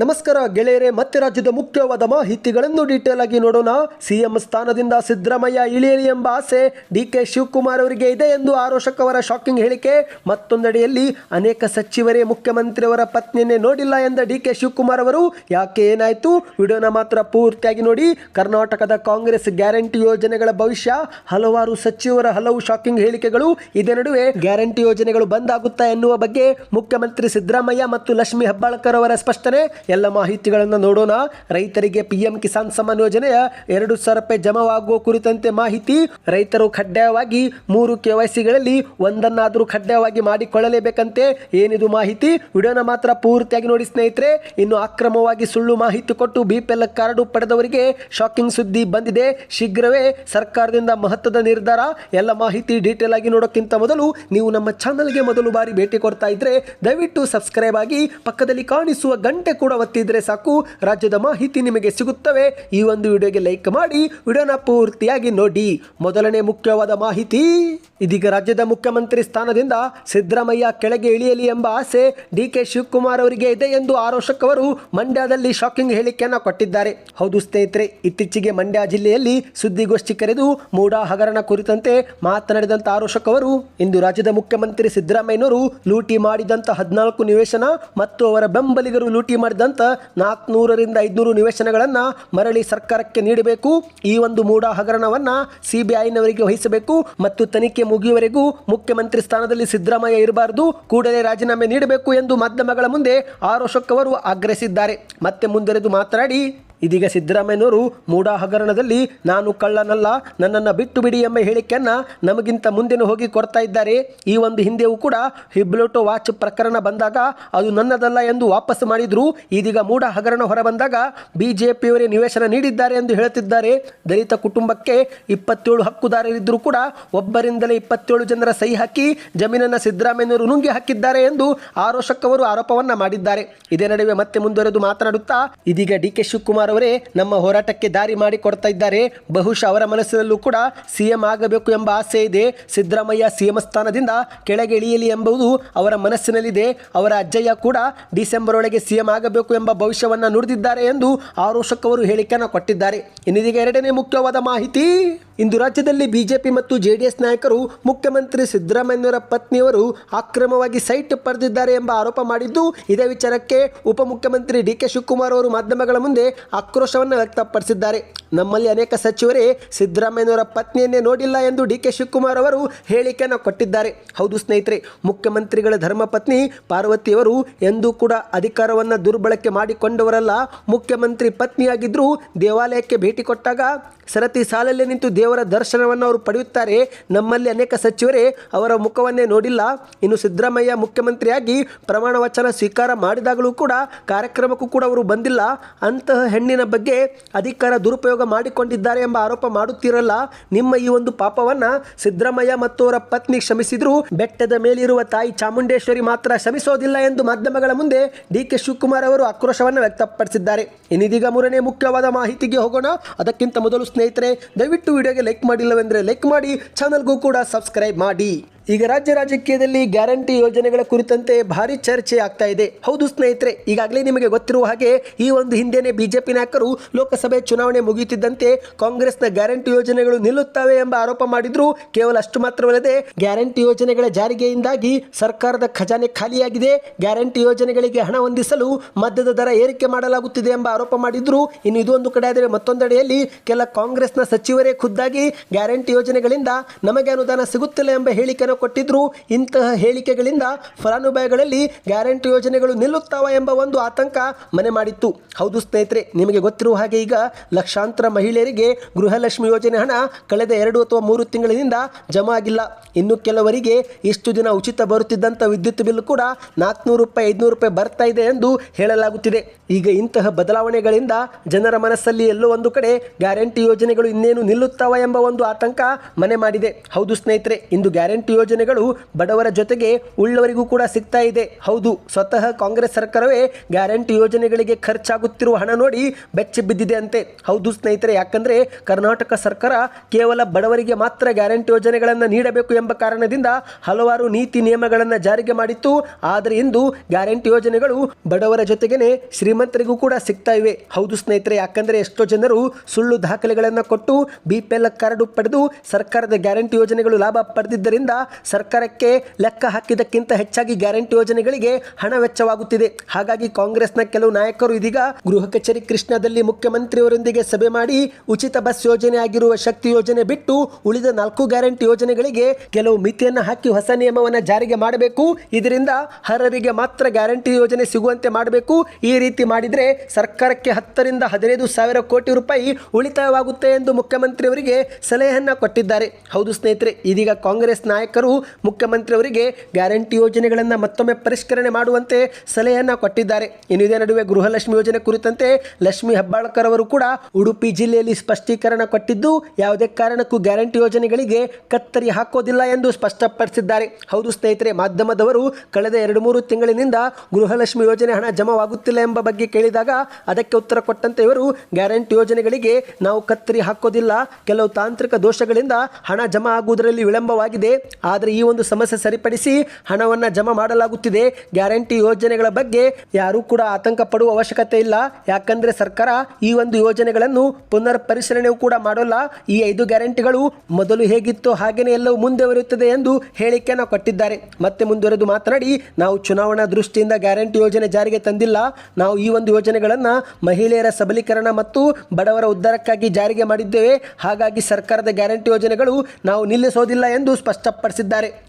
ನಮಸ್ಕಾರ ಗೆಳೆಯರೆ, ಮತ್ತೆ ರಾಜ್ಯದ ಮುಖ್ಯವಾದ ಮಾಹಿತಿಗಳನ್ನು ಡೀಟೇಲ್ ಆಗಿ ನೋಡೋಣ. ಸಿಎಂ ಸ್ಥಾನದಿಂದ ಸಿದ್ದರಾಮಯ್ಯ ಇಳಿಯಲಿ ಎಂಬ ಆಸೆ ಡಿ ಕೆ ಶಿವಕುಮಾರ್ ಅವರಿಗೆ ಇದೆ ಎಂದು ಆರೋಶಕ್ ಅವರ ಶಾಕಿಂಗ್ ಹೇಳಿಕೆ. ಮತ್ತೊಂದೆಡೆಯಲ್ಲಿ ಅನೇಕ ಸಚಿವರೇ, ಮುಖ್ಯಮಂತ್ರಿಯವರ ಪತ್ನಿಯನ್ನೇ ನೋಡಿಲ್ಲ ಎಂದ ಡಿ ಕೆ ಶಿವಕುಮಾರ್ ಅವರು. ಯಾಕೆ ಏನಾಯ್ತು? ವಿಡಿಯೋನ ಮಾತ್ರ ಪೂರ್ತಿಯಾಗಿ ನೋಡಿ. ಕರ್ನಾಟಕದ ಕಾಂಗ್ರೆಸ್ ಗ್ಯಾರಂಟಿ ಯೋಜನೆಗಳ ಭವಿಷ್ಯ. ಹಲವಾರು ಸಚಿವರ ಹಲವು ಶಾಕಿಂಗ್ ಹೇಳಿಕೆಗಳು. ಇದೇ ನಡುವೆ ಗ್ಯಾರಂಟಿ ಯೋಜನೆಗಳು ಬಂದಾಗುತ್ತಾ ಎನ್ನುವ ಬಗ್ಗೆ ಮುಖ್ಯಮಂತ್ರಿ ಸಿದ್ದರಾಮಯ್ಯ ಮತ್ತು ಲಕ್ಷ್ಮಿ ಹೆಬ್ಬಾಳ್ಕರ್ ಅವರ ಸ್ಪಷ್ಟನೆ. ಎಲ್ಲ ಮಾಹಿತಿಗಳನ್ನು ನೋಡೋಣ. ರೈತರಿಗೆ ಪಿಎಂ ಕಿಸಾನ್ ಸಮ್ಮಾನ್ ಯೋಜನೆಯ ಎರಡು ಸಾವಿರ ರೂಪಾಯಿ ಜಮಾವಾಗುವ ಕುರಿತಂತೆ ಮಾಹಿತಿ. ರೈತರು ಕಡ್ಡಾಯವಾಗಿ ಮೂರು ಕೆವೈಸಿಗಳಲ್ಲಿ ಒಂದನ್ನಾದರೂ ಕಡ್ಡಾಯವಾಗಿ ಮಾಡಿಕೊಳ್ಳಲೇಬೇಕಂತೆ ಏನಿದು ಮಾಹಿತಿ? ವಿಡಿಯೋನ ಮಾತ್ರ ಪೂರ್ತಿಯಾಗಿ ನೋಡಿ ಸ್ನೇಹಿತರೆ. ಇನ್ನು ಅಕ್ರಮವಾಗಿ ಸುಳ್ಳು ಮಾಹಿತಿ ಕೊಟ್ಟು ಬಿಪಿಎಲ್ ಕಾರ್ಡು ಪಡೆದವರಿಗೆ ಶಾಕಿಂಗ್ ಸುದ್ದಿ ಬಂದಿದೆ. ಶೀಘ್ರವೇ ಸರ್ಕಾರದಿಂದ ಮಹತ್ವದ ನಿರ್ಧಾರ. ಎಲ್ಲ ಮಾಹಿತಿ ಡೀಟೇಲ್ ಆಗಿ ನೋಡೋಕ್ಕಿಂತ ಮೊದಲು ನೀವು ನಮ್ಮ ಚಾನಲ್ಗೆ ಮೊದಲು ಬಾರಿ ಭೇಟಿ ಕೊಡ್ತಾ ಇದ್ರೆ ದಯವಿಟ್ಟು ಸಬ್ಸ್ಕ್ರೈಬ್ ಆಗಿ ಪಕ್ಕದಲ್ಲಿ ಕಾಣಿಸುವ ಗಂಟೆ ಕೂಡ ಒತ್ತಿದ್ರೆ ಸಾಕು. ರಾಜ್ಯದ ಮಾಹಿತಿ ನಿಮಗೆ ಸಿಗುತ್ತವೆ. ಈ ಒಂದು ವಿಡಿಯೋಗೆ ಲೈಕ್ ಮಾಡಿ. ವಿಡಿಯೋನ ಪೂರ್ತಿಯಾಗಿ ನೋಡಿ. ಮೊದಲನೇ ಮುಖ್ಯವಾದ ಮಾಹಿತಿ, ಇದೀಗ ರಾಜ್ಯದ ಮುಖ್ಯಮಂತ್ರಿ ಸ್ಥಾನದಿಂದ ಸಿದ್ದರಾಮಯ್ಯ ಕೆಳಗೆ ಇಳಿಯಲಿ ಎಂಬ ಆಸೆ ಡಿ ಕೆ ಶಿವಕುಮಾರ್ ಅವರಿಗೆ ಇದೆ ಎಂದು ಆರೋಶಕ್ ಅವರು ಮಂಡ್ಯದಲ್ಲಿ ಶಾಕಿಂಗ್ ಹೇಳಿಕೆಯನ್ನು ಕೊಟ್ಟಿದ್ದಾರೆ. ಹೌದು ಸ್ನೇಹಿತರೆ, ಇತ್ತೀಚೆಗೆ ಮಂಡ್ಯ ಜಿಲ್ಲೆಯಲ್ಲಿ ಸುದ್ದಿಗೋಷ್ಠಿ ಕರೆದು ಮೂಡಾ ಹಗರಣ ಕುರಿತಂತೆ ಮಾತನಾಡಿದಂಥ ಆರೋಶಕ್ ಅವರು, ಇಂದು ರಾಜ್ಯದ ಮುಖ್ಯಮಂತ್ರಿ ಸಿದ್ದರಾಮಯ್ಯನವರು ಲೂಟಿ ಮಾಡಿದಂಥ ಹದಿನಾಲ್ಕು ನಿವೇಶನ ಮತ್ತು ಅವರ ಬೆಂಬಲಿಗರು ಲೂಟಿ ಮಾಡಿದಂಥ ನಾಲ್ಕುನೂರರಿಂದ ಐದುನೂರು ನಿವೇಶನಗಳನ್ನು ಮರಳಿ ಸರ್ಕಾರಕ್ಕೆ ನೀಡಬೇಕು. ಈ ಒಂದು ಮೂಡ ಹಗರಣವನ್ನು ಸಿಬಿಐನವರಿಗೆ ವಹಿಸಬೇಕು ಮತ್ತು ತನಿಖೆ ಮುಗಿಯುವವರೆಗೂ ಮುಖ್ಯಮಂತ್ರಿ ಸ್ಥಾನದಲ್ಲಿ ಸಿದ್ದರಾಮಯ್ಯ ಇರಬಾರದು. ಕೂಡಲೇ ರಾಜೀನಾಮೆ ನೀಡಬೇಕು ಎಂದು ಮಾಧ್ಯಮಗಳ ಮುಂದೆ ಆರೋಶಕ್ ಅವರು ಆಗ್ರಹಿಸಿದ್ದಾರೆ. ಮತ್ತೆ ಮುಂದುವರೆದು ಮಾತನಾಡಿ ಇದೀಗ ಸಿದ್ದರಾಮಯ್ಯನವರು ಮೂಡ ಹಗರಣದಲ್ಲಿ ನಾನು ಕಳ್ಳನಲ್ಲ, ನನ್ನನ್ನು ಬಿಟ್ಟು ಬಿಡಿ ಎಂಬ ಹೇಳಿಕೆಯನ್ನು ನಮಗಿಂತ ಮುಂದೆನೂ ಹೋಗಿ ಕೊಡ್ತಾ ಇದ್ದಾರೆ. ಈ ಒಂದು ಹಿಂದೆಯೂ ಕೂಡ ಹಿಬ್ಲೋಟೋ ವಾಚ್ ಪ್ರಕರಣ ಬಂದಾಗ ಅದು ನನ್ನದಲ್ಲ ಎಂದು ವಾಪಸ್ ಮಾಡಿದ್ರು. ಇದೀಗ ಮೂಡ ಹಗರಣ ಹೊರಬಂದಾಗ ಬಿಜೆಪಿಯವರೇ ನಿವೇಶನ ನೀಡಿದ್ದಾರೆ ಎಂದು ಹೇಳುತ್ತಿದ್ದಾರೆ. ದಲಿತ ಕುಟುಂಬಕ್ಕೆ ಇಪ್ಪತ್ತೇಳು ಹಕ್ಕುದಾರರಿದ್ದರೂ ಕೂಡ ಒಬ್ಬರಿಂದಲೇ ಇಪ್ಪತ್ತೇಳು ಜನರ ಸಹಿ ಹಾಕಿ ಜಮೀನನ್ನು ಸಿದ್ದರಾಮಯ್ಯನವರು ನುಂಗಿ ಹಾಕಿದ್ದಾರೆ ಎಂದು ಆರೋಷಕ್ಕವರು ಆರೋಪವನ್ನ ಮಾಡಿದ್ದಾರೆ. ಇದೇ ನಡುವೆ ಮತ್ತೆ ಮುಂದುವರೆದು ಮಾತನಾಡುತ್ತಾ, ಇದೀಗ ಡಿ ಕೆ ಶಿವಕುಮಾರ್ ಅವರೇ ನಮ್ಮ ಹೋರಾಟಕ್ಕೆ ದಾರಿ ಮಾಡಿ ಕೊಡ್ತಾ ಇದ್ದಾರೆ. ಬಹುಶಃ ಅವರ ಮನಸ್ಸಿನಲ್ಲೂ ಕೂಡ ಸಿಎಂ ಆಗಬೇಕು ಎಂಬ ಆಸೆ ಇದೆ. ಸಿದ್ದರಾಮಯ್ಯ ಸಿಎಂ ಸ್ಥಾನದಿಂದ ಕೆಳಗೆ ಇಳಿಯಲಿ ಎಂಬುದು ಅವರ ಮನಸ್ಸಿನಲ್ಲಿದೆ. ಅವರ ಅಜ್ಜಯ್ಯ ಕೂಡ ಡಿಸೆಂಬರ್ ಒಳಗೆ ಸಿಎಂ ಆಗಬೇಕು ಎಂಬ ಭವಿಷ್ಯವನ್ನು ನುಡಿದಿದ್ದಾರೆ ಎಂದು ಆರೋಶಕ್ ಅವರು ಹೇಳಿಕೆಯನ್ನು ಕೊಟ್ಟಿದ್ದಾರೆ. ಇನ್ನಿದೀಗ ಎರಡನೇ ಮುಖ್ಯವಾದ ಮಾಹಿತಿ, ಇಂದು ರಾಜ್ಯದಲ್ಲಿ ಬಿಜೆಪಿ ಮತ್ತು ಜೆಡಿಎಸ್ ನಾಯಕರು ಮುಖ್ಯಮಂತ್ರಿ ಸಿದ್ದರಾಮಯ್ಯವರ ಪತ್ನಿಯವರು ಅಕ್ರಮವಾಗಿ ಸೈಟ್ ಪಡೆದಿದ್ದಾರೆ ಎಂಬ ಆರೋಪ ಮಾಡಿದ್ದು, ಇದೇ ವಿಚಾರಕ್ಕೆ ಉಪಮುಖ್ಯಮಂತ್ರಿ ಡಿ ಕೆ ಶಿವಕುಮಾರ್ ಅವರು ಮಾಧ್ಯಮಗಳ ಮುಂದೆ ಆಕ್ರೋಶವನ್ನು ವ್ಯಕ್ತಪಡಿಸಿದ್ದಾರೆ. ನಮ್ಮಲ್ಲಿ ಅನೇಕ ಸಚಿವರೇ ಸಿದ್ದರಾಮಯ್ಯನವರ ಪತ್ನಿಯನ್ನೇ ನೋಡಿಲ್ಲ ಎಂದು ಡಿ ಕೆ ಶಿವಕುಮಾರ್ ಅವರು ಹೇಳಿಕೆಯನ್ನು ಕೊಟ್ಟಿದ್ದಾರೆ. ಹೌದು ಸ್ನೇಹಿತರೆ, ಮುಖ್ಯಮಂತ್ರಿಗಳ ಧರ್ಮಪತ್ನಿ ಪಾರ್ವತಿಯವರು ಎಂದೂ ಕೂಡ ಅಧಿಕಾರವನ್ನು ದುರ್ಬಳಕೆ ಮಾಡಿಕೊಂಡವರಲ್ಲ. ಮುಖ್ಯಮಂತ್ರಿ ಪತ್ನಿಯಾಗಿದ್ದರೂ ದೇವಾಲಯಕ್ಕೆ ಭೇಟಿ ಕೊಟ್ಟಾಗ ಸರತಿ ಸಾಲಲ್ಲಿ ನಿಂತು ದೇವರ ದರ್ಶನವನ್ನು ಅವರು ಪಡೆಯುತ್ತಾರೆ. ನಮ್ಮಲ್ಲಿ ಅನೇಕ ಸಚಿವರೇ ಅವರ ಮುಖವನ್ನೇ ನೋಡಿಲ್ಲ. ಇನ್ನು ಸಿದ್ದರಾಮಯ್ಯ ಮುಖ್ಯಮಂತ್ರಿಯಾಗಿ ಪ್ರಮಾಣ ವಚನ ಸ್ವೀಕಾರ ಮಾಡಿದಾಗಲೂ ಕೂಡ ಕಾರ್ಯಕ್ರಮಕ್ಕೂ ಕೂಡ ಅವರು ಬಂದಿಲ್ಲ. ಅಂತಹ ಹೆಣ್ಣಿನ ಬಗ್ಗೆ ಅಧಿಕಾರ ದುರುಪಯೋಗ ಮಾಡಿಕೊಂಡಿದ್ದಾರೆ ಎಂಬ ಆರೋಪ ಮಾಡುತ್ತಿರಲ್ಲ, ನಿಮ್ಮ ಈ ಒಂದು ಪಾಪವನ್ನ ಸಿದ್ದರಾಮಯ್ಯ ಮತ್ತು ಅವರ ಪತ್ನಿ ಕ್ಷಮಿಸಿದ್ರು ಬೆಟ್ಟದ ಮೇಲಿರುವ ತಾಯಿ ಚಾಮುಂಡೇಶ್ವರಿ ಮಾತ್ರ ಶ್ರಮಿಸೋದಿಲ್ಲ ಎಂದು ಮಾಧ್ಯಮಗಳ ಮುಂದೆ ಡಿ ಕೆ ಶಿವಕುಮಾರ್ ಅವರು ಆಕ್ರೋಶವನ್ನು ವ್ಯಕ್ತಪಡಿಸಿದ್ದಾರೆ. ಇನ್ನಿದೀಗ ಮೂರನೇ ಮುಖ್ಯವಾದ ಮಾಹಿತಿಗೆ ಹೋಗೋಣ. ಅದಕ್ಕಿಂತ ಮೊದಲು ಸ್ನೇಹಿತರೆ, ದಯವಿಟ್ಟು ವಿಡಿಯೋಗೆ ಲೈಕ್ ಮಾಡಿಲ್ಲವೆಂದರೆ ಲೈಕ್ ಮಾಡಿ, ಚಾನಲ್ಗೂ ಕೂಡ ಸಬ್ಸ್ಕ್ರೈಬ್ ಮಾಡಿ. ಈಗ ರಾಜ್ಯ ರಾಜಕೀಯದಲ್ಲಿ ಗ್ಯಾರಂಟಿ ಯೋಜನೆಗಳ ಕುರಿತಂತೆ ಭಾರಿ ಚರ್ಚೆ ಆಗ್ತಾ ಇದೆ. ಹೌದು ಸ್ನೇಹಿತರೆ, ಈಗಾಗಲೇ ನಿಮಗೆ ಗೊತ್ತಿರುವ ಹಾಗೆ ಈ ಒಂದು ಹಿಂದೆನೆ ಬಿಜೆಪಿ ನಾಯಕರು ಲೋಕಸಭೆ ಚುನಾವಣೆ ಮುಗಿಯುತ್ತಿದ್ದಂತೆ ಕಾಂಗ್ರೆಸ್ನ ಗ್ಯಾರಂಟಿ ಯೋಜನೆಗಳು ನಿಲ್ಲುತ್ತವೆ ಎಂಬ ಆರೋಪ ಮಾಡಿದ್ರು. ಕೇವಲ ಅಷ್ಟು ಮಾತ್ರವಲ್ಲದೆ ಗ್ಯಾರಂಟಿ ಯೋಜನೆಗಳ ಜಾರಿಗೆಯಿಂದಾಗಿ ಸರ್ಕಾರದ ಖಜಾನೆ ಖಾಲಿಯಾಗಿದೆ. ಗ್ಯಾರಂಟಿ ಯೋಜನೆಗಳಿಗೆ ಹಣ ಹೊಂದಿಸಲು ಮದ್ಯದ ದರ ಏರಿಕೆ ಮಾಡಲಾಗುತ್ತಿದೆ ಎಂಬ ಆರೋಪ ಮಾಡಿದ್ರು. ಇನ್ನು ಇದೊಂದು ಕಡೆ ಆದರೆ ಮತ್ತೊಂದೆಡೆಯಲ್ಲಿ ಕೆಲ ಕಾಂಗ್ರೆಸ್ನ ಸಚಿವರೇ ಖುದ್ದಾಗಿ ಗ್ಯಾರಂಟಿ ಯೋಜನೆಗಳಿಂದ ನಮಗೆ ಅನುದಾನ ಸಿಗುತ್ತಿಲ್ಲ ಎಂಬ ಹೇಳಿಕೆಯನ್ನು ಕೊಟ್ಟಿದ್ರು ಇಂತಹ ಹೇಳಿಕೆಗಳಿಂದ ಫಲಾನುಭವಿಗಳಲ್ಲಿ ಗ್ಯಾರಂಟಿ ಯೋಜನೆಗಳು ನಿಲ್ಲುತ್ತಾವ ಎಂಬ ಒಂದು ಆತಂಕ ಮನೆ ಮಾಡಿತ್ತು. ಹೌದು ಸ್ನೇಹಿತರೆ, ನಿಮಗೆ ಗೊತ್ತಿರುವ ಹಾಗೆ ಈಗ ಲಕ್ಷಾಂತರ ಮಹಿಳೆಯರಿಗೆ ಗೃಹಲಕ್ಷ್ಮಿ ಯೋಜನೆ ಹಣ ಕಳೆದ ಎರಡು ಅಥವಾ ಮೂರು ತಿಂಗಳಿನಿಂದ ಜಮಾ ಆಗಿಲ್ಲ. ಇನ್ನು ಕೆಲವರಿಗೆ ಇಷ್ಟು ದಿನ ಉಚಿತ ಬರುತ್ತಿದ್ದಂಥ ವಿದ್ಯುತ್ ಬಿಲ್ ಕೂಡ ನಾಲ್ಕುನೂರು ರೂಪಾಯಿ, ಐದುನೂರು ರೂಪಾಯಿ ಬರ್ತಾ ಇದೆ ಎಂದು ಹೇಳಲಾಗುತ್ತಿದೆ. ಈಗ ಇಂತಹ ಬದಲಾವಣೆಗಳಿಂದ ಜನರ ಮನಸ್ಸಲ್ಲಿ ಎಲ್ಲೋ ಒಂದು ಕಡೆ ಗ್ಯಾರಂಟಿ ಯೋಜನೆಗಳು ಇನ್ನೇನು ನಿಲ್ಲುತ್ತಾವ ಎಂಬ ಒಂದು ಆತಂಕ ಮನೆ ಮಾಡಿದೆ. ಹೌದು ಸ್ನೇಹಿತರೆ, ಇಂದು ಗ್ಯಾರಂಟಿ ಯೋಜನೆಗಳು ಬಡವರ ಜೊತೆಗೆ ಉಳ್ಳವರಿಗೂ ಕೂಡ ಸಿಗ್ತಾ ಇದೆ. ಹೌದು, ಸ್ವತಃ ಕಾಂಗ್ರೆಸ್ ಸರ್ಕಾರವೇ ಗ್ಯಾರಂಟಿ ಯೋಜನೆಗಳಿಗೆ ಖರ್ಚಾಗುತ್ತಿರುವ ಹಣ ನೋಡಿ ಬೆಚ್ಚಿ ಬಿದ್ದಿದೆ ಅಂತೆ. ಹೌದು ಸ್ನೇಹಿತರೆ, ಯಾಕಂದ್ರೆ ಕರ್ನಾಟಕ ಸರ್ಕಾರ ಕೇವಲ ಬಡವರಿಗೆ ಮಾತ್ರ ಗ್ಯಾರಂಟಿ ಯೋಜನೆಗಳನ್ನು ನೀಡಬೇಕು ಎಂಬ ಕಾರಣದಿಂದ ಹಲವಾರು ನೀತಿ ನಿಯಮಗಳನ್ನು ಜಾರಿಗೆ ಮಾಡಿತ್ತು. ಆದರೆ ಇಂದು ಗ್ಯಾರಂಟಿ ಯೋಜನೆಗಳು ಬಡವರ ಜೊತೆಗೇನೆ ಶ್ರೀಮಂತರಿಗೂ ಕೂಡ ಸಿಗ್ತಾ ಇವೆ. ಹೌದು ಸ್ನೇಹಿತರೆ, ಯಾಕಂದ್ರೆ ಎಷ್ಟೋ ಜನರು ಸುಳ್ಳು ದಾಖಲೆಗಳನ್ನು ಕೊಟ್ಟು ಬಿ ಪಿ ಎಲ್ ಕಾರ್ಡು ಪಡೆದು ಸರ್ಕಾರದ ಗ್ಯಾರಂಟಿ ಯೋಜನೆಗಳು ಲಾಭ ಪಡೆದಿದ್ದರಿಂದ ಸರ್ಕಾರಕ್ಕೆ ಲೆಕ್ಕ ಹಾಕಿದ್ದಕ್ಕಿಂತ ಹೆಚ್ಚಾಗಿ ಗ್ಯಾರಂಟಿ ಯೋಜನೆಗಳಿಗೆ ಹಣ ವೆಚ್ಚವಾಗುತ್ತಿದೆ. ಹಾಗಾಗಿ ಕಾಂಗ್ರೆಸ್ನ ಕೆಲವು ನಾಯಕರು ಇದೀಗ ಗೃಹ ಕಚೇರಿ ಕೃಷ್ಣದಲ್ಲಿ ಮುಖ್ಯಮಂತ್ರಿಯವರೊಂದಿಗೆ ಸಭೆ ಮಾಡಿ ಉಚಿತ ಬಸ್ ಯೋಜನೆ ಆಗಿರುವ ಶಕ್ತಿ ಯೋಜನೆ ಬಿಟ್ಟು ಉಳಿದ ನಾಲ್ಕು ಗ್ಯಾರಂಟಿ ಯೋಜನೆಗಳಿಗೆ ಕೆಲವು ಮಿತಿಯನ್ನು ಹಾಕಿ ಹೊಸ ನಿಯಮವನ್ನು ಜಾರಿಗೆ ಮಾಡಬೇಕು. ಇದರಿಂದ ಹರರಿಗೆ ಮಾತ್ರ ಗ್ಯಾರಂಟಿ ಯೋಜನೆ ಸಿಗುವಂತೆ ಮಾಡಬೇಕು. ಈ ರೀತಿ ಮಾಡಿದರೆ ಸರ್ಕಾರಕ್ಕೆ ಹತ್ತರಿಂದ ಹದಿನೈದು ಸಾವಿರ ಕೋಟಿ ರೂಪಾಯಿ ಉಳಿತಾಯವಾಗುತ್ತೆ ಎಂದು ಮುಖ್ಯಮಂತ್ರಿಯವರಿಗೆ ಸಲಹೆಯನ್ನ ಕೊಟ್ಟಿದ್ದಾರೆ. ಹೌದು ಸ್ನೇಹಿತರೆ, ಇದೀಗ ಕಾಂಗ್ರೆಸ್ ನಾಯಕರು ಮುಖ್ಯಮಂತ್ರಿಯವರಿಗೆ ಗ್ಯಾರಂಟಿ ಯೋಜನೆಗಳನ್ನು ಮತ್ತೊಮ್ಮೆ ಪರಿಷ್ಕರಣೆ ಮಾಡುವಂತೆ ಸಲಹೆಯನ್ನು ಕೊಟ್ಟಿದ್ದಾರೆ. ಇನ್ನು ಇದೇ ನಡುವೆ ಗೃಹಲಕ್ಷ್ಮಿ ಯೋಜನೆ ಕುರಿತಂತೆ ಲಕ್ಷ್ಮಿ ಹೆಬ್ಬಾಳ್ಕರ್ ಅವರು ಕೂಡ ಉಡುಪಿ ಜಿಲ್ಲೆಯಲ್ಲಿ ಸ್ಪಷ್ಟೀಕರಣ ಕೊಟ್ಟಿದ್ದು, ಯಾವುದೇ ಕಾರಣಕ್ಕೂ ಗ್ಯಾರಂಟಿ ಯೋಜನೆಗಳಿಗೆ ಕತ್ತರಿ ಹಾಕೋದಿಲ್ಲ ಎಂದು ಸ್ಪಷ್ಟಪಡಿಸಿದ್ದಾರೆ. ಹೌದು ಸ್ನೇಹಿತರೆ, ಮಾಧ್ಯಮದವರು ಕಳೆದ ಎರಡು ಮೂರು ತಿಂಗಳಿನಿಂದ ಗೃಹಲಕ್ಷ್ಮಿ ಯೋಜನೆ ಹಣ ಜಮಾವಾಗುತ್ತಿಲ್ಲ ಎಂಬ ಬಗ್ಗೆ ಕೇಳಿದಾಗ ಅದಕ್ಕೆ ಉತ್ತರ ಕೊಟ್ಟಂತೆ ಇವರು, ಗ್ಯಾರಂಟಿ ಯೋಜನೆಗಳಿಗೆ ನಾವು ಕತ್ತರಿ ಹಾಕೋದಿಲ್ಲ, ಕೆಲವು ತಾಂತ್ರಿಕ ದೋಷಗಳಿಂದ ಹಣ ಜಮಾ ಆಗುವುದರಲ್ಲಿ ವಿಳಂಬವಾಗಿದೆ. ಆದರೆ ಈ ಒಂದು ಸಮಸ್ಯೆ ಸರಿಪಡಿಸಿ ಹಣವನ್ನು ಜಮಾ ಮಾಡಲಾಗುತ್ತಿದೆ. ಗ್ಯಾರಂಟಿ ಯೋಜನೆಗಳ ಬಗ್ಗೆ ಯಾರೂ ಕೂಡ ಆತಂಕ ಪಡುವ ಅವಶ್ಯಕತೆ ಇಲ್ಲ. ಯಾಕಂದ್ರೆ ಸರ್ಕಾರ ಈ ಒಂದು ಯೋಜನೆಗಳನ್ನು ಪುನರ್ ಪರಿಶೀಲನೆಯೂ ಕೂಡ ಮಾಡೋಲ್ಲ. ಈ ಐದು ಗ್ಯಾರಂಟಿಗಳು ಮೊದಲು ಹೇಗಿತ್ತು ಹಾಗೇನೆ ಎಲ್ಲವೂ ಮುಂದುವರಿಯುತ್ತದೆ ಎಂದು ಹೇಳಿಕೆಯನ್ನು ಕೊಟ್ಟಿದ್ದಾರೆ. ಮತ್ತೆ ಮುಂದುವರೆದು ಮಾತನಾಡಿ, ನಾವು ಚುನಾವಣಾ ದೃಷ್ಟಿಯಿಂದ ಗ್ಯಾರಂಟಿ ಯೋಜನೆ ಜಾರಿಗೆ ತಂದಿಲ್ಲ. ನಾವು ಈ ಒಂದು ಯೋಜನೆಗಳನ್ನು ಮಹಿಳೆಯರ ಸಬಲೀಕರಣ ಮತ್ತು ಬಡವರ ಉದ್ಧಾರಕ್ಕಾಗಿ ಜಾರಿಗೆ ಮಾಡಿದ್ದೇವೆ. ಹಾಗಾಗಿ ಸರ್ಕಾರದ ಗ್ಯಾರಂಟಿ ಯೋಜನೆಗಳು ನಾವು ನಿಲ್ಲಿಸೋದಿಲ್ಲ ಎಂದು ಸ್ಪಷ್ಟಪಡಿಸಿದ್ದಾರೆ.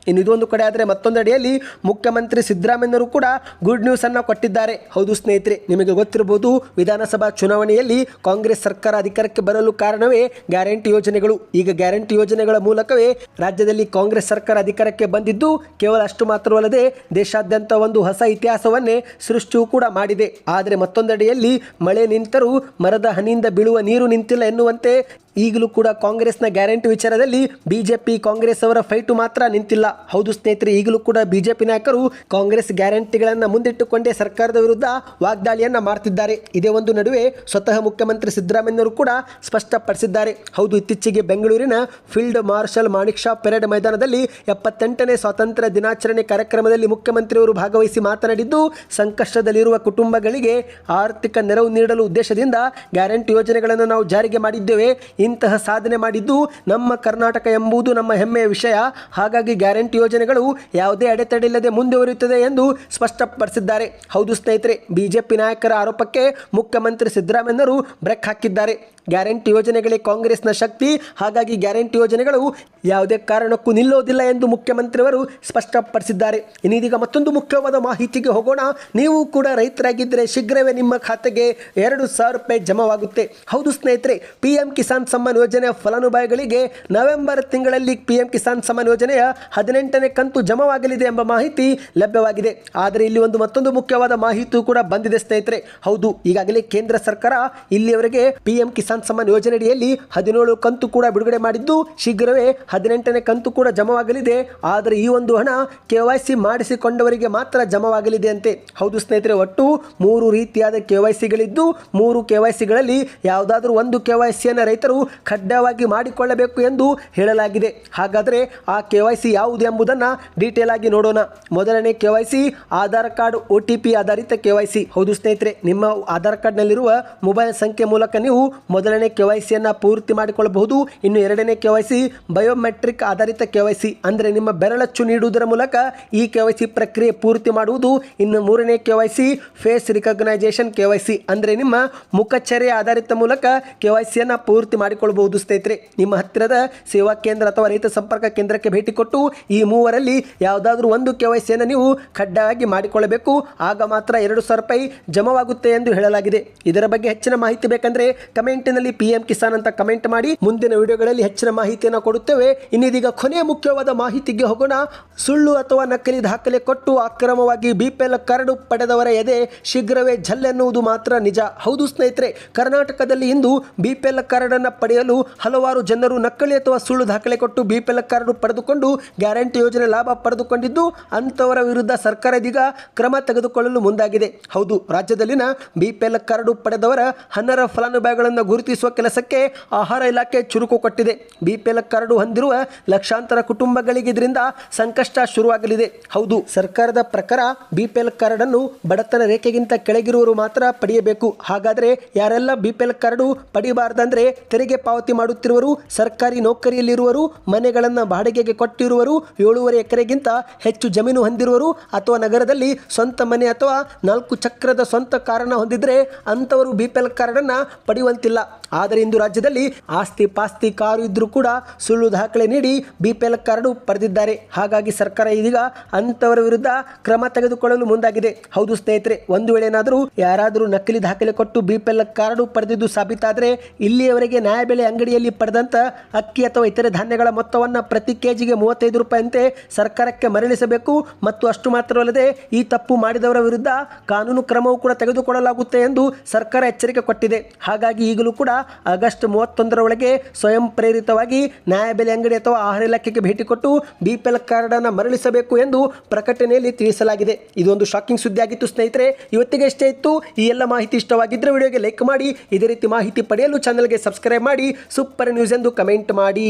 ಇನ್ನು ಇದೊಂದು ಕಡೆ ಆದರೆ ಮತ್ತೊಂದೆಡೆಯಲ್ಲಿ ಮುಖ್ಯಮಂತ್ರಿ ಸಿದ್ದರಾಮಯ್ಯರು ಕೂಡ ಗುಡ್ ನ್ಯೂಸ್ ಅನ್ನು ಕೊಟ್ಟಿದ್ದಾರೆ. ಹೌದು ಸ್ನೇಹಿತರೆ, ನಿಮಗೆ ಗೊತ್ತಿರಬಹುದು, ವಿಧಾನಸಭಾ ಚುನಾವಣೆಯಲ್ಲಿ ಕಾಂಗ್ರೆಸ್ ಸರ್ಕಾರ ಅಧಿಕಾರಕ್ಕೆ ಬರಲು ಕಾರಣವೇ ಗ್ಯಾರಂಟಿ ಯೋಜನೆಗಳು. ಈಗ ಗ್ಯಾರಂಟಿ ಯೋಜನೆಗಳ ಮೂಲಕವೇ ರಾಜ್ಯದಲ್ಲಿ ಕಾಂಗ್ರೆಸ್ ಸರ್ಕಾರ ಅಧಿಕಾರಕ್ಕೆ ಬಂದಿದ್ದು, ಕೇವಲ ಅಷ್ಟು ಮಾತ್ರವಲ್ಲದೆ ದೇಶಾದ್ಯಂತ ಒಂದು ಹೊಸ ಇತಿಹಾಸವನ್ನೇ ಸೃಷ್ಟಿಯೂ ಕೂಡ ಮಾಡಿದೆ. ಆದರೆ ಮತ್ತೊಂದೆಡೆಯಲ್ಲಿ ಮಳೆ ನಿಂತರೂ ಮರದ ಹನಿಯಿಂದ ಬೀಳುವ ನೀರು ನಿಂತಿಲ್ಲ ಎನ್ನುವಂತೆ ಈಗಲೂ ಕೂಡ ಕಾಂಗ್ರೆಸ್ನ ಗ್ಯಾರಂಟಿ ವಿಚಾರದಲ್ಲಿ ಬಿಜೆಪಿ ಕಾಂಗ್ರೆಸ್ ಅವರ ಫೈಟು ಮಾತ್ರ ನಿಂತಿಲ್ಲ. ಹೌದು ಸ್ನೇಹಿತರೆ, ಈಗಲೂ ಕೂಡ ಬಿಜೆಪಿ ನಾಯಕರು ಕಾಂಗ್ರೆಸ್ ಗ್ಯಾರಂಟಿಗಳನ್ನು ಮುಂದಿಟ್ಟುಕೊಂಡೇ ಸರ್ಕಾರದ ವಿರುದ್ಧ ವಾಗ್ದಾಳಿಯನ್ನು ಮಾಡ್ತಿದ್ದಾರೆ. ಇದೇ ಒಂದು ನಡುವೆ ಸ್ವತಃ ಮುಖ್ಯಮಂತ್ರಿ ಸಿದ್ದರಾಮಯ್ಯವರು ಕೂಡ ಸ್ಪಷ್ಟಪಡಿಸಿದ್ದಾರೆ. ಹೌದು, ಇತ್ತೀಚೆಗೆ ಬೆಂಗಳೂರಿನ field marshal Manekshaw parade ಮೈದಾನದಲ್ಲಿ ಎಪ್ಪತ್ತೆಂಟನೇ ಸ್ವಾತಂತ್ರ್ಯ ದಿನಾಚರಣೆ ಕಾರ್ಯಕ್ರಮದಲ್ಲಿ ಮುಖ್ಯಮಂತ್ರಿಯವರು ಭಾಗವಹಿಸಿ ಮಾತನಾಡಿದ್ದು, ಸಂಕಷ್ಟದಲ್ಲಿರುವ ಕುಟುಂಬಗಳಿಗೆ ಆರ್ಥಿಕ ನೆರವು ನೀಡಲು ಉದ್ದೇಶದಿಂದ ಗ್ಯಾರಂಟಿ ಯೋಜನೆಗಳನ್ನು ನಾವು ಜಾರಿಗೆ ಮಾಡಿದ್ದೇವೆ. ಇಂತಹ ಸಾಧನೆ ಮಾಡಿದ್ದು ನಮ್ಮ ಕರ್ನಾಟಕ ಎಂಬುದು ನಮ್ಮ ಹೆಮ್ಮೆಯ ವಿಷಯ. ಹಾಗಾಗಿ ಗ್ಯಾರಂಟಿ ಯೋಜನೆಗಳು ಯಾವುದೇ ಅಡೆತಡೆಯಿಲ್ಲದೆ ಮುಂದುವರಿಯುತ್ತದೆ ಎಂದು ಸ್ಪಷ್ಟಪಡಿಸಿದ್ದಾರೆ. ಹೌದು ಸ್ನೇಹಿತರೆ, ಬಿಜೆಪಿ ನಾಯಕರ ಆರೋಪಕ್ಕೆ ಮುಖ್ಯಮಂತ್ರಿ ಸಿದ್ದರಾಮಯ್ಯರು ಬ್ರೇಕ್ ಹಾಕಿದ್ದಾರೆ. ಗ್ಯಾರಂಟಿ ಯೋಜನೆಗಳೇ ಕಾಂಗ್ರೆಸ್ನ ಶಕ್ತಿ. ಹಾಗಾಗಿ ಗ್ಯಾರಂಟಿ ಯೋಜನೆಗಳು ಯಾವುದೇ ಕಾರಣಕ್ಕೂ ನಿಲ್ಲೋದಿಲ್ಲ ಎಂದು ಮುಖ್ಯಮಂತ್ರಿಯವರು ಸ್ಪಷ್ಟಪಡಿಸಿದ್ದಾರೆ. ಇನ್ನೀಗ ಮತ್ತೊಂದು ಮುಖ್ಯವಾದ ಮಾಹಿತಿಗೆ ಹೋಗೋಣ. ನೀವು ಕೂಡ ರೈತರಾಗಿದ್ದರೆ ಶೀಘ್ರವೇ ನಿಮ್ಮ ಖಾತೆಗೆ ಎರಡು ಸಾವಿರ ರೂಪಾಯಿ ಜಮಾವಾಗುತ್ತೆ. ಹೌದು ಸ್ನೇಹಿತರೆ ಪಿಎಂ ಕಿಸಾನ್ ಸಮ್ಮಾನ್ ಯೋಜನೆಯ ಫಲಾನುಭವಿಗಳಿಗೆ ನವೆಂಬರ್ ತಿಂಗಳಲ್ಲಿ ಪಿಎಂ ಕಿಸಾನ್ ಸಮ್ಮಾನ್ ಯೋಜನೆಯ ಹದಿನೆಂಟನೇ ಕಂತು ಜಮವಾಗಲಿದೆ ಎಂಬ ಮಾಹಿತಿ ಲಭ್ಯವಾಗಿದೆ. ಆದರೆ ಇಲ್ಲಿ ಒಂದು ಮತ್ತೊಂದು ಮುಖ್ಯವಾದ ಮಾಹಿತಿ ಕೂಡ ಬಂದಿದೆ, ಸ್ನೇಹಿತರೆ. ಹೌದು, ಈಗಾಗಲೇ ಕೇಂದ್ರ ಸರ್ಕಾರ ಇಲ್ಲಿಯವರೆಗೆ ಪಿಎಂ ಕಿಸಾನ್ ಸಮ್ಮಾನ್ ಯೋಜನೆಯಡಿಯಲ್ಲಿ ಹದಿನೇಳು ಕಂತು ಕೂಡ ಬಿಡುಗಡೆ ಮಾಡಿದ್ದು, ಶೀಘ್ರವೇ ಹದಿನೆಂಟನೇ ಕಂತು ಕೂಡ ಜಮವಾಗಲಿದೆ. ಆದರೆ ಈ ಒಂದು ಹಣ ಕೆ ಮಾಡಿಸಿಕೊಂಡವರಿಗೆ ಮಾತ್ರ ಜಮವಾಗಲಿದೆ ಅಂತೆ. ಹೌದು, ಸ್ನೇಹಿತರೆ, ಒಟ್ಟು ಮೂರು ರೀತಿಯಾದ ಕೆ ವೈ ಸಿಗಳಿದ್ದು, ಮೂರು ಕೆ ವೈ ಸಿಗಳಲ್ಲಿ ಯಾವುದಾದ್ರೂ ಒಂದು ಕೆ ವೈ ಸಿಯನ್ನು ರೈತರು ಕಡ್ಡಾಯವಾಗಿ ಮಾಡಿಕೊಳ್ಳಬೇಕು ಎಂದು ಹೇಳಲಾಗಿದೆ ಹಾಗಾದರೆ ಆ ಕೆ ವೈ ಸಿ ಯಾವುದು ಎಂಬುದನ್ನು ಡೀಟೇಲ್ ಆಗಿ ನೋಡೋಣ ಮೊದಲನೇ K Y C Aadhaar card O T P ಆಧಾರಿತ ಕೆ ವೈ ಸಿ ಹೌದು ಸ್ನೇಹಿತರೆ ನಿಮ್ಮ ಆಧಾರ್ ಕಾರ್ಡ್ನಲ್ಲಿರುವ ಮೊಬೈಲ್ ಸಂಖ್ಯೆ ಮೂಲಕ ನೀವು ಮೊದಲನೇ ಕೆ ವೈ ಸಿಯನ್ನು ಪೂರ್ತಿ ಮಾಡಿಕೊಳ್ಳಬಹುದು ಇನ್ನು ಎರಡನೇ ಕೆ ವೈ ಸಿ ಬಯೋಮೆಟ್ರಿಕ್ ಆಧಾರಿತ ಕೆ ವೈ ಸಿ ಅಂದರೆ ನಿಮ್ಮ ಬೆರಳಚ್ಚು ನೀಡುವುದರ ಮೂಲಕ ಈ ಕೆ ವೈ ಸಿ ಪ್ರಕ್ರಿಯೆ ಪೂರ್ತಿ ಮಾಡುವುದು ಇನ್ನು ಮೂರನೇ K Y C face recognition K Y C ಅಂದರೆ ನಿಮ್ಮ ಮುಖಚರ್ಯ ಆಧಾರಿತ ಮೂಲಕ ಕೆ ವೈ ಸಿಯನ್ನು ಪೂರ್ತಿ ಮಾಡಿಕೊಳ್ಳಬಹುದು. ಸ್ನೇಹಿತರೆ, ನಿಮ್ಮ ಹತ್ತಿರದ ಸೇವಾ ಕೇಂದ್ರ ಅಥವಾ ರೈತ ಸಂಪರ್ಕ ಕೇಂದ್ರಕ್ಕೆ ಭೇಟಿ ಕೊಟ್ಟು ಈ ಮೂವರಲ್ಲಿ ಯಾವುದಾದ್ರೂ ಒಂದು ಕೆ ವೈ ಸಿಯನ್ನು ನೀವು ಕಡ್ಡಾಯವಾಗಿ ಮಾಡಿಕೊಳ್ಳಬೇಕು. ಆಗ ಮಾತ್ರ ಎರಡು ಸಾವಿರ ರೂಪಾಯಿ ಜಮವಾಗುತ್ತೆ ಎಂದು ಹೇಳಲಾಗಿದೆ. ಇದರ ಬಗ್ಗೆ ಹೆಚ್ಚಿನ ಮಾಹಿತಿ ಬೇಕಂದ್ರೆ ಕಮೆಂಟ್ನಲ್ಲಿ ಪಿ ಎಂ ಕಿಸಾನ್ ಅಂತ ಕಮೆಂಟ್ ಮಾಡಿ. ಮುಂದಿನ ವಿಡಿಯೋಗಳಲ್ಲಿ ಹೆಚ್ಚಿನ ಮಾಹಿತಿಯನ್ನು ಕೊಡುತ್ತೇವೆ. ಇನ್ನಿದೀಗ ಕೊನೆಯ ಮುಖ್ಯವಾದ ಮಾಹಿತಿಗೆ ಹೋಗೋಣ. ಸುಳ್ಳು ಅಥವಾ ನಕಲಿ ದಾಖಲೆ ಕೊಟ್ಟು ಅಕ್ರಮವಾಗಿ ಬಿಪಿಎಲ್ ಕರಡು ಪಡೆದವರ ಎದೆ ಶೀಘ್ರವೇ ಜಲ್ಲೆನ್ನುವುದು ಮಾತ್ರ ನಿಜ. ಹೌದು ಸ್ನೇಹಿತರೆ, ಕರ್ನಾಟಕದಲ್ಲಿ ಇಂದು ಬಿಪಿಎಲ್ ಕರಡನ್ನು ಪಡೆಯಲು ಹಲವಾರು ಜನರು ನಕಲಿ ಅಥವಾ ಸುಳ್ಳು ದಾಖಲೆ ಕೊಟ್ಟು ಬಿಪಿಎಲ್ ಕಾರ್ಡ್ ಪಡೆದುಕೊಂಡು ಗ್ಯಾರಂಟಿ ಯೋಜನೆ ಲಾಭ ಪಡೆದುಕೊಂಡಿದ್ದು, ಅಂಥವರ ವಿರುದ್ಧ ಸರ್ಕಾರ ಇದೀಗ ಕ್ರಮ ತೆಗೆದುಕೊಳ್ಳಲು ಮುಂದಾಗಿದೆ. ಹೌದು, ರಾಜ್ಯದಲ್ಲಿನ ಬಿಪಿಎಲ್ ಕಾರ್ಡ್ ಪಡೆದವರ ಹನ್ನರ ಫಲಾನುಭವಿಗಳನ್ನು ಗುರುತಿಸುವ ಕೆಲಸಕ್ಕೆ ಆಹಾರ ಇಲಾಖೆ ಚುರುಕು ಕೊಟ್ಟಿದೆ. ಬಿಪಿಎಲ್ ಕಾರ್ಡ್ ಹೊಂದಿರುವ ಲಕ್ಷಾಂತರ ಕುಟುಂಬಗಳಿಗೆ ಇದರಿಂದ ಸಂಕಷ್ಟ ಶುರುವಾಗಲಿದೆ. ಹೌದು, ಸರ್ಕಾರದ ಪ್ರಕಾರ ಬಿಪಿಎಲ್ ಕಾರ್ಡ್ ಅನ್ನು ಬಡತನ ರೇಖೆಗಿಂತ ಕೆಳಗಿರುವವರು ಮಾತ್ರ ಪಡೆಯಬೇಕು. ಹಾಗಾದರೆ ಯಾರೆಲ್ಲ ಬಿಪಿಎಲ್ ಕಾರ್ಡು ಪಡಿಬಾರ್ದಂದ್ರೆ ತೆರಿಗೆ ಪಾವತಿ ಮಾಡುತ್ತಿರುವರು, ಸರ್ಕಾರಿ ನೌಕರಿಯಲ್ಲಿರುವರು, ಮನೆಗಳನ್ನು ಬಾಡಿಗೆಗೆ ಕೊಟ್ಟಿರುವರು, ಏಳೂವರೆ ಎಕರೆಗಿಂತ ಹೆಚ್ಚು ಜಮೀನು ಹೊಂದಿರುವರು, ಅಥವಾ ನಗರದಲ್ಲಿ ಸ್ವಂತ ಮನೆ ಅಥವಾ ನಾಲ್ಕು ಚಕ್ರದ ಸ್ವಂತ ಕಾರನ್ನು ಹೊಂದಿದ್ರೆ ಅಂಥವರು ಬಿಪಿಎಲ್ ಕಾರ್ಡನ್ನು ಪಡೆಯುವಂತಿಲ್ಲ. ಆದರೆ ಇಂದು ರಾಜ್ಯದಲ್ಲಿ ಆಸ್ತಿ ಪಾಸ್ತಿ ಕಾರು ಇದ್ರೂ ಕೂಡ ಸುಳ್ಳು ದಾಖಲೆ ನೀಡಿ ಬಿಪಿಎಲ್ ಕಾರ್ಡು ಪಡೆದಿದ್ದಾರೆ. ಹಾಗಾಗಿ ಸರ್ಕಾರ ಇದೀಗ ಅಂಥವರ ವಿರುದ್ಧ ಕ್ರಮ ತೆಗೆದುಕೊಳ್ಳಲು ಮುಂದಾಗಿದೆ. ಹೌದು ಸ್ನೇಹಿತರೆ, ಒಂದು ವೇಳೆ ಏನಾದರೂ ಯಾರಾದರೂ ನಕಲಿ ದಾಖಲೆ ಕೊಟ್ಟು ಬಿಪಿಎಲ್ ಕಾರ್ಡು ಪಡೆದಿದ್ದು ಸಾಬೀತಾದರೆ ಇಲ್ಲಿಯವರೆಗೆ ನ್ಯಾಯಬೆಲೆ ಅಂಗಡಿಯಲ್ಲಿ ಪಡೆದಂಥ ಅಕ್ಕಿ ಅಥವಾ ಇತರೆ ಧಾನ್ಯಗಳ ಮೊತ್ತವನ್ನು ಪ್ರತಿ ಕೆಜಿಗೆ ಮೂವತ್ತೈದು ರೂಪಾಯಿಯಂತೆ ಸರ್ಕಾರಕ್ಕೆ ಮರಳಿಸಬೇಕು. ಮತ್ತು ಅಷ್ಟು ಮಾತ್ರವಲ್ಲದೆ ಈ ತಪ್ಪು ಮಾಡಿದವರ ವಿರುದ್ಧ ಕಾನೂನು ಕ್ರಮವೂ ಕೂಡ ತೆಗೆದುಕೊಳ್ಳಲಾಗುತ್ತೆ ಎಂದು ಸರ್ಕಾರ ಎಚ್ಚರಿಕೆ ಕೊಟ್ಟಿದೆ. ಹಾಗಾಗಿ ಈಗಲೂ ಕೂಡ ಆಗಸ್ಟ್ ಮೂವತ್ತೊಂದರ ಒಳಗೆ ಸ್ವಯಂ ಪ್ರೇರಿತವಾಗಿ ನ್ಯಾಯಬೆಲೆ ಅಂಗಡಿ ಅಥವಾ ಆಹಾರ ಇಲಾಖೆಗೆ ಭೇಟಿ ಕೊಟ್ಟು ಬಿಪಿಎಲ್ ಕಾರ್ಡನ್ನು ಮರಳಿಸಬೇಕು ಎಂದು ಪ್ರಕಟಣೆಯಲ್ಲಿ ತಿಳಿಸಲಾಗಿದೆ. ಇದೊಂದು ಶಾಕಿಂಗ್ ಸುದ್ದಿ ಆಗಿತ್ತು ಸ್ನೇಹಿತರೆ. ಇವತ್ತಿಗೆ ಇಷ್ಟೇ ಇತ್ತು. ಈ ಎಲ್ಲ ಮಾಹಿತಿ ಇಷ್ಟವಾಗಿದ್ದರೆ ವಿಡಿಯೋಗೆ ಲೈಕ್ ಮಾಡಿ. ಇದೇ ರೀತಿ ಮಾಹಿತಿ ಪಡೆಯಲು ಚಾನಲ್ಗೆ ಸಬ್ಸ್ಕ್ರೈಬ್ ಮಾಡಿ. ಸೂಪರ್ ನ್ಯೂಸ್ ಎಂದು ಕಮೆಂಟ್ ಮಾಡಿ.